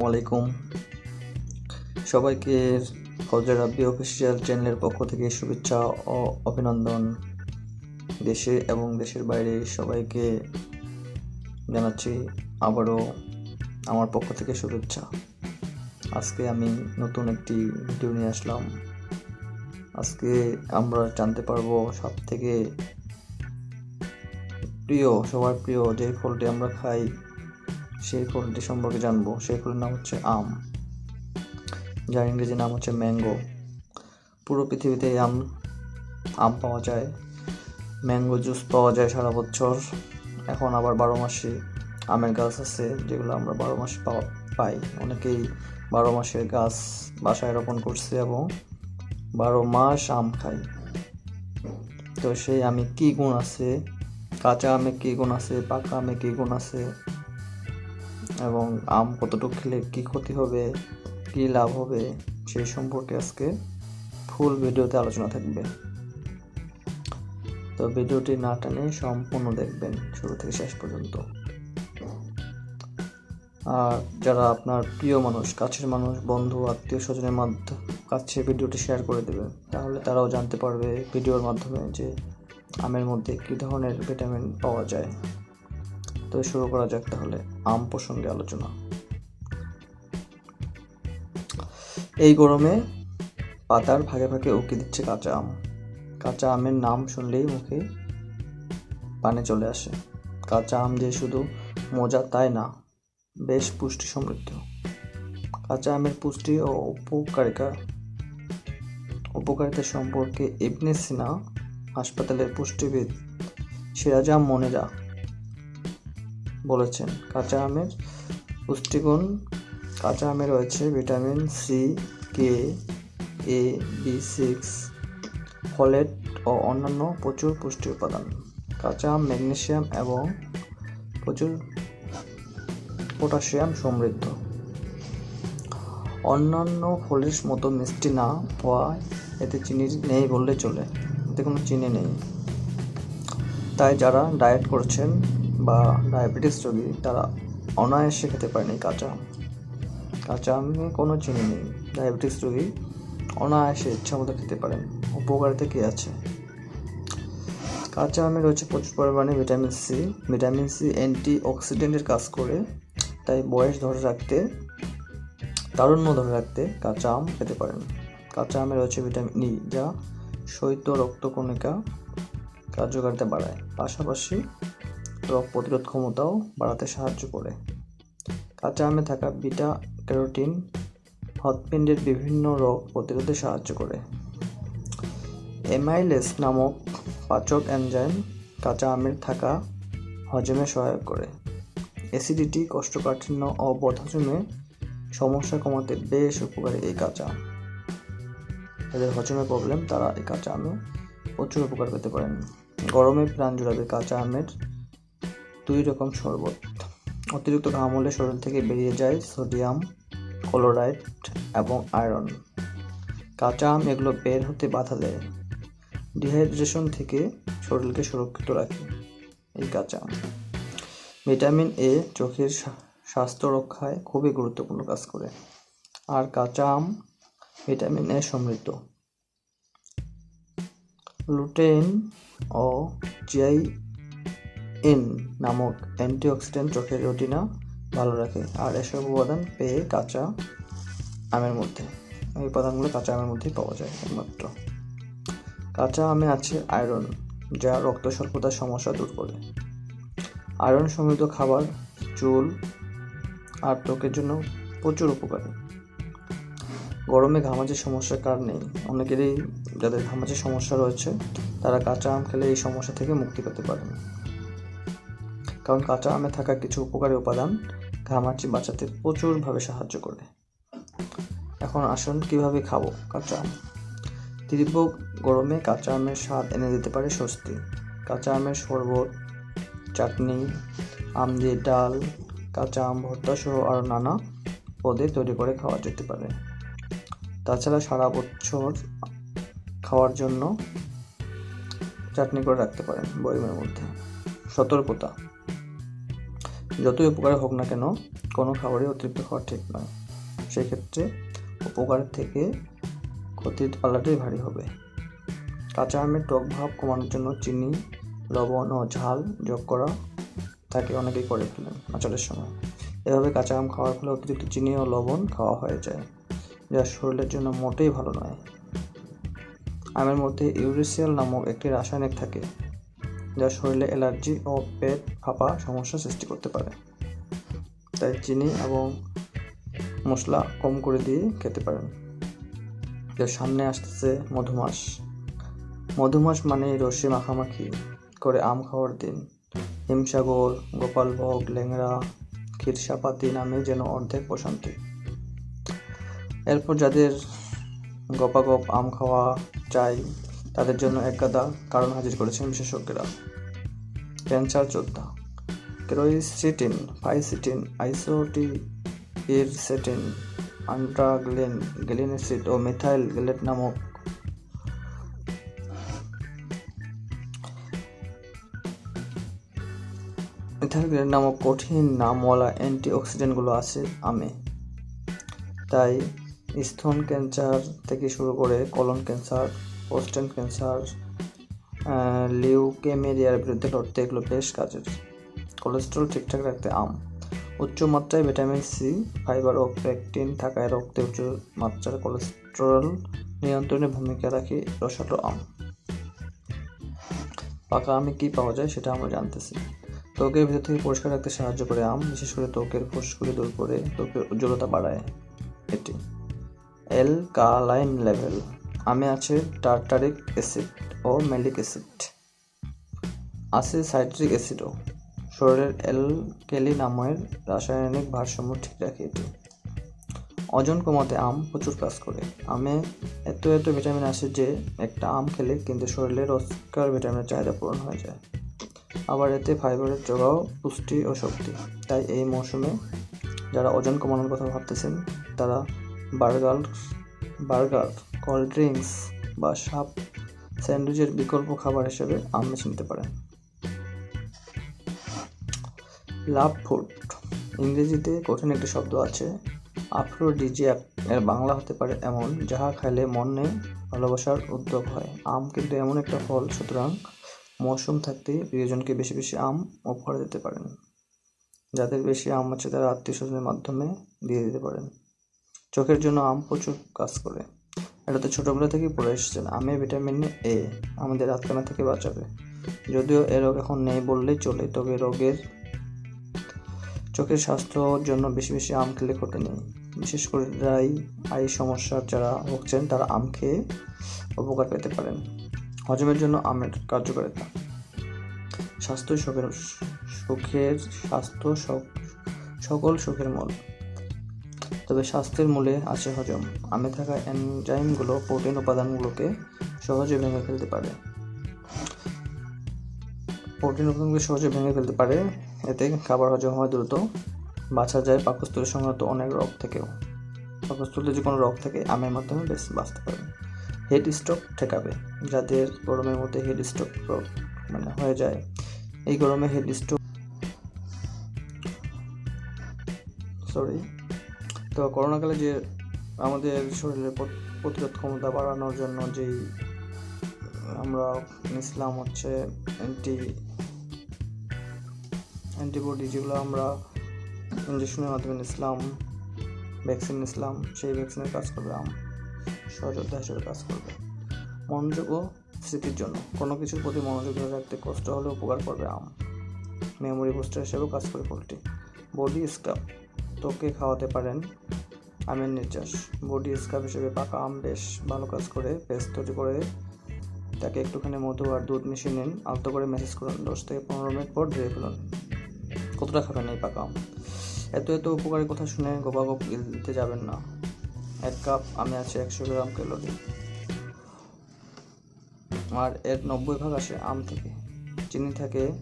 ওয়ালাইকুম সবাইকে ফজর রাব্বি অফিসিয়াল চ্যানেলের পক্ষ থেকে শুভেচ্ছা ও অভিনন্দন। দেশে এবং দেশের বাইরে সবাইকে জানাচ্ছি আবারও আমার পক্ষ থেকে শুভেচ্ছা। আজকে আমি নতুন একটি ভিডিও নিয়ে আসলাম। আজকে আমরা জানতে পারব সব থেকে প্রিয়, সবার প্রিয় যে ফলটি আমরা খাই সেই ফলটি সম্পর্কে জানব। সেই ফলের নাম হচ্ছে আম। যার ইংরেজি নাম হচ্ছে ম্যাঙ্গো। পুরো পৃথিবীতে আম আম পাওয়া যায়। ম্যাঙ্গো জুস পাওয়া যায় সারা বছর। এখন আবার বারো মাসে আমের গাছ আছে, যেগুলো আমরা বারো মাসে পাওয়া, পাই। অনেকেই বারো মাসের গাছ বাসায় রোপণ করছে এবং বারো মাস আম খাই তো সেই আমি কি গুণ আছে? কাঁচা আমে কি গুণ আছে? পাকা আমে কি গুণ আছে? এবং আম কতটুকু খেলে কী ক্ষতি হবে, কী লাভ হবে, সেই সম্পর্কে আজকে ফুল ভিডিওতে আলোচনা থাকবে। তো ভিডিওটি না টানে সম্পূর্ণ দেখবেন শুরু থেকে শেষ পর্যন্ত। আর যারা আপনার প্রিয় মানুষ, কাছের মানুষ, বন্ধু, আত্মীয় স্বজনের মাধ্যমে কাছে ভিডিওটি শেয়ার করে দেবে, তাহলে তারাও জানতে পারবে ভিডিওর মাধ্যমে যে আমের মধ্যে কী ধরনের ভিটামিন পাওয়া যায়। তো শুরু করা যাক তাহলে, আম প্রসঙ্গে আলোচনা। এই গরমে পাতার ভাগে ভাগে উকি দিচ্ছে কাঁচা আম। কাঁচা আমের নাম শুনলেই মুখে পানে চলে আসে। কাঁচা আম যে শুধু মজা তাই না, বেশ পুষ্টি সমৃদ্ধ। কাঁচা আমের পুষ্টি ও উপকারিতা উপকারিতা সম্পর্কে ইবনে সিনা হাসপাতালের পুষ্টিবিদ সিরাজাম মনেরা বলেছেন। কাঁচা আমের পুষ্টিগুণ কাঁচা আমে রয়েছে, vitamin C K A B six folate ও অন্যান্য প্রচুর পুষ্টি উপাদান। কাঁচা আম ম্যাগনেশিয়াম এবং প্রচুর পটাশিয়াম সমৃদ্ধ। অন্যান্য ফলের মতো মিষ্টি না হওয়ায় এতে চিনি নেই বললে চলে, এতে কোনো চিনি নেই। তাই যারা ডায়েট করছেন বা ডায়াবেটিস রোগী, তারা অনায়াসে খেতে পারেন কাঁচা আম। কাঁচা আমে কোনো চিনি নেই। ডায়াবেটিস রোগী অনায়াসে ইচ্ছা মতো খেতে পারেন। উপকারিতা কী আছে? কাঁচা আমে রয়েছে প্রচুর পরিমাণে vitamin C. Vitamin C anti অক্সিডেন্টের কাজ করে, তাই বয়স ধরে রাখতে, তারুণ্য ধরে রাখতে কাঁচা আম খেতে পারেন। কাঁচা আমে রয়েছে ভিটামিন ই, যা শৈত্য রক্তকণিকা কার্যকারিতা বাড়ায়। পাশাপাশি রোগ প্রতিরোধ ক্ষমতাও বাড়াতে সাহায্য করে। কাঁচা আমে থাকা বিটা ক্যারোটিন হৃৎপিণ্ডের বিভিন্ন রোগ প্রতিরোধে সাহায্য করে। এমাইলেস নামক পাচক এনজাইম কাঁচা আমের থাকা হজমে সহায়ক করে। অ্যাসিডিটি কষ্টকাঠিন্য ও বদহজমে সমস্যা কমাতে বেশ উপকারী এই কাঁচা আম। যাদের হজমের প্রবলেম তারা এই কাঁচা আমে প্রচুর উপকার পেতে পারেন। গরমে প্রাণ জুড়াবে কাঁচা আমের দুই রকম শরবত। অতিরিক্ত ঘাম হলে শরীর থেকে বেরিয়ে যায় সোডিয়াম, ক্লোরাইড এবং আয়রন। কাঁচা আম এগুলো বের হতে বাধা দেয়। ডিহাইড্রেশন থেকে শরীরকে সুরক্ষিত রাখে এই কাঁচা আম। ভিটামিন এ চোখের স্বাস্থ্য রক্ষায় খুবই গুরুত্বপূর্ণ কাজ করে। আর কাঁচা আম ভিটামিন এ সমৃদ্ধ। লুটেইন ও জিআই ইন নামক অ্যান্টিঅক্সিডেন্ট চোখের রোটিনা ভালো রাখে। আর এসব উপাদান পেয়ে কাঁচা আমের মধ্যে। এই উপাদানগুলো কাঁচা আমের মধ্যেই পাওয়া যায় একমাত্র। কাঁচা আমে আছে আয়রন, যা রক্ত স্বল্পতার সমস্যা দূর করে। আয়রন সমৃদ্ধ খাবার, চুল আর ত্বকের জন্য প্রচুর উপকারী। গরমে ঘামাচির সমস্যার কার নেই। অনেকেরই যাদের ঘামাচির সমস্যা রয়েছে, তারা কাঁচা আম খেলে এই সমস্যা থেকে মুক্তি পেতে পারেন। কারণ কাঁচা আমে থাকা কিছু উপকারী উপাদান ঘামাচি বাঁচাতে প্রচুরভাবে সাহায্য করে। এখন আসুন কীভাবে খাব কাঁচা আম। তীব্র গরমে কাঁচা আমের স্বাদ এনে দিতে পারে স্বস্তি। কাঁচা আমের শরবত, চাটনি, আম দিয়ে ডাল, কাঁচা আম ভর্তা সহ আরও নানা পদে তৈরি করে খাওয়া যেতে পারে। তাছাড়া সারা বছর খাওয়ার জন্য চাটনি করে রাখতে পারেন বয়মের মধ্যে। সতর্কতা। যতই উপকার হোক না কেন, কোনো খাবারই অতিরিক্ত খাওয়া ঠিক নয়। সেক্ষেত্রে উপকার থেকে ক্ষতির পাল্লাটাই ভারী হবে। কাঁচা আমের টক ভাব কমানোর জন্য চিনি, লবণ ও ঝাল যোগ করা তাকে অনেকেই করে ফেলেন আচারের সময়। এভাবে কাঁচা আম খাওয়ার ফলে অতিরিক্ত চিনি ও লবণ খাওয়া হয়ে যায়, যা শরীরের জন্য মোটেই ভালো নয়। আমের মধ্যে ইউরেসিয়াল নামক একটি রাসায়নিক থাকে যা শরীরে অ্যালার্জি ও পেট ফাঁপা সমস্যা সৃষ্টি করতে পারে। তাই চিনি এবং মশলা কম করে দিয়ে খেতে পারেন। এর সামনে আসতেছে মধুমাস। মধুমাস মানে রসি মাখামাখি করে আম খাওয়ার দিন। হিমসাগর, গোপালভোগ, ল্যাংড়া, ক্ষীরসাপাতি নামে যেন অর্ধেক প্রশান্তি। এরপর যাদের গপাগপ আম খাওয়া চাই তাদের জন্য এক গাদা কারণ হাজির করেছেন বিশেষজ্ঞরা। ক্যান্সার যোদ্ধা। ক্রোইসিটিন, ফাইসিটিন আইসোটি ইরসেটিন আন্ট্রাগ্লিন গ্লিনিসিড ও মিথাইল গ্লেট নামক মিথাইল নামক কঠিন নামওয়ালা অ্যান্টিঅক্সিডেন্টগুলো আছে আমে। তাই স্তন ক্যান্সার থেকে শুরু করে কলন ক্যান্সার পোস্টেন ক্যান্সার লিউকেমেরিয়ার বিরুদ্ধে লড়তে এগুলো বেশ কাজের। কোলেস্ট্রল ঠিকঠাক রাখতে আম। উচ্চ মাত্রায় ভিটামিন সি ফাইবার ও পেকটিন থাকায় রক্তে উচ্চ মাত্রার কোলেস্টেরল নিয়ন্ত্রণে ভূমিকা রাখে রসালো আম। পাকা আমে কী পাওয়া যায় সেটা আমরা জানতেছি। ত্বকের ভিতর থেকে পরিষ্কার রাখতে সাহায্য করে আম, বিশেষ করে ত্বকের ফুসকুড়ি দূর করে ত্বকের উজ্জ্বলতা বাড়ায় এটি। অ্যালকালাইন লেভেল আমে আছে টার্টারিক অ্যাসিড ও ম্যালিক অ্যাসিড। আছে সাইট্রিক অ্যাসিডও। শরীরের অ্যালকেলি নামের রাসায়নিক ভারসাম্য ঠিক রাখে এটি ওজন কমাতে আম প্রচুর কাজ করে। আমে এত এত ভিটামিন আছে যে একটা আম খেলে কিন্তু শরীরের অস্কার ভিটামিনের চাহিদা পূরণ হয়ে যায়। আবার এতে ফাইবারের জোগাও পুষ্টি ও শক্তি। তাই এই মৌসুমে যারা ওজন কমানোর কথা ভাবতেছেন, তারা বার্গার বার্গার, কোল্ড ড্রিঙ্কস বা সাপ স্যান্ডউইচের বিকল্প খাবার হিসেবে আম বেছে নিতে পারেন। Love food. ইংরেজিতে কঠিন একটি শব্দ আছে। আফ্রোডিজিয়াক। এর বাংলা হতে পারে এমন, যাহা খাইলে মনে ভালোবাসার উদ্যোগ হয়। আম কিন্তু এমন একটা ফল, সুতরাং মৌসুম থাকতে প্রিয়জনকে বেশি বেশি আম উপহার দিতে পারেন। যাদের বেশি আম আছে তারা আত্মীয় স্বজনের মাধ্যমে দিয়ে দিতে পারেন। চোখের জন্য আম প্রচুর কাজ করে। এটা তো ছোটোবেলা থেকেই পড়ে এসেছেন। আমে ভিটামিন এ আমাদের রাতকানা থেকে বাঁচাবে। যদিও এ রোগ এখন নেই বললেই চলে, তবে রোগের, চোখের স্বাস্থ্যর জন্য বেশি বেশি আম খেলে ক্ষতি নেই। বিশেষ করে যারাই আই সমস্যার যারা ভুগছেন, তারা আম খেয়ে উপকার পেতে পারেন। হজমের জন্য আমের কার্যকারিতা। স্বাস্থ্য সুখের সুখের স্বাস্থ্য সকল সুখের মূল। তবে স্বাস্থ্যের মূলে আছে হজম। আমে থাকা এনজাইমগুলো প্রোটিন উপাদানগুলোকে সহজে ভেঙে ফেলতে পারে। প্রোটিন উপাদানগুলো সহজে ভেঙে ফেলতে পারে। এতে খাবার হজম হয় দ্রুত বাঁচা যায় পাকস্থলী সংক্রান্ত অনেক রোগ থেকেও। পাকস্থলীতে যে কোনো রোগ থেকে আমের মাধ্যমে বেশ বাঁচতে পারে। হেড স্ট্রোক ঠেকাবে, যাদের গরমের মধ্যে হেড স্ট্রোক মানে হয়ে যায়। এই গরমে হেড স্ট্রোক সরি। তো করোনাকালে যে আমাদের শরীরের প্রতিরোধ ক্ষমতা বাড়ানোর জন্য যেই, আমরা নিছিলাম হচ্ছে অ্যান্টি অ্যান্টিবডি যেগুলো আমরা ইঞ্জেকশনের মাধ্যমে নিছিলাম ভ্যাকসিন নিছিলাম, সেই ভ্যাকসিনের কাজ করবে আম, সহযোদ্ধা হিসেবে কাজ করবে। মনোযোগ ও স্মৃতির জন্য, কোনো কিছুর প্রতি মনোযোগ ধরে রাখতে কষ্ট হলে উপকার করবে আম। মেমোরি বুস্টার হিসেবেও কাজ করে পোলট্রি। বডি স্কাপ তোকে খাওয়াতে পারেন। আমের নির্যাস। বডি স্কাপ হিসেবে পাকা আম বেশ ভালো কাজ করে, পেস্ট তৈরি করে তাকে একটুখানি মধু আর দুধ মিশিয়ে নিন। আলতো করে মেসেজ করুন। দশ থেকে পনেরো মিনিট পর ধুয়ে ফেলুন কতটা খাবেন এই পাকা আম? এত এত উপকারী কথা শুনে গোপাগপ দিতে যাবেন না। এক কাপ আমে আছে একশো গ্রাম ক্যালোরি। আর এর নব্বই ভাগ আসে আম থেকে। চিনি থাকে।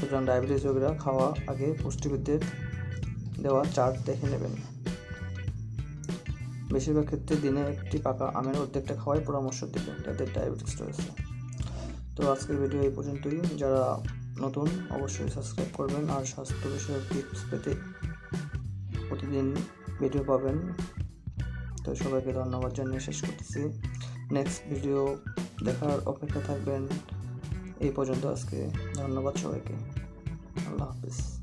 সুতরাং ডায়াবেটিস রোগীরা খাওয়া আগে পুষ্টিবিদদের দেওয়া চার্ট দেখে নেবেন। বেশিরভাগ ক্ষেত্রে দিনে একটি পাকা আমের অর্ধেকটা খাওয়াই পরামর্শ দেবেন যাদের ডায়াবেটিস রয়েছে। তো আজকের ভিডিও এই পর্যন্তই। যারা নতুন, অবশ্যই সাবস্ক্রাইব করবেন আর স্বাস্থ্য বিষয়ক টিপস পেতে প্রতিদিন ভিডিও পাবেন। তো সবাইকে ধন্যবাদ জানিয়ে শেষ করতেছি। নেক্সট ভিডিও দেখার অপেক্ষা থাকবেন। এই পর্যন্ত আজকে। ধন্যবাদ সবাইকে। আল্লাহ হাফিজ।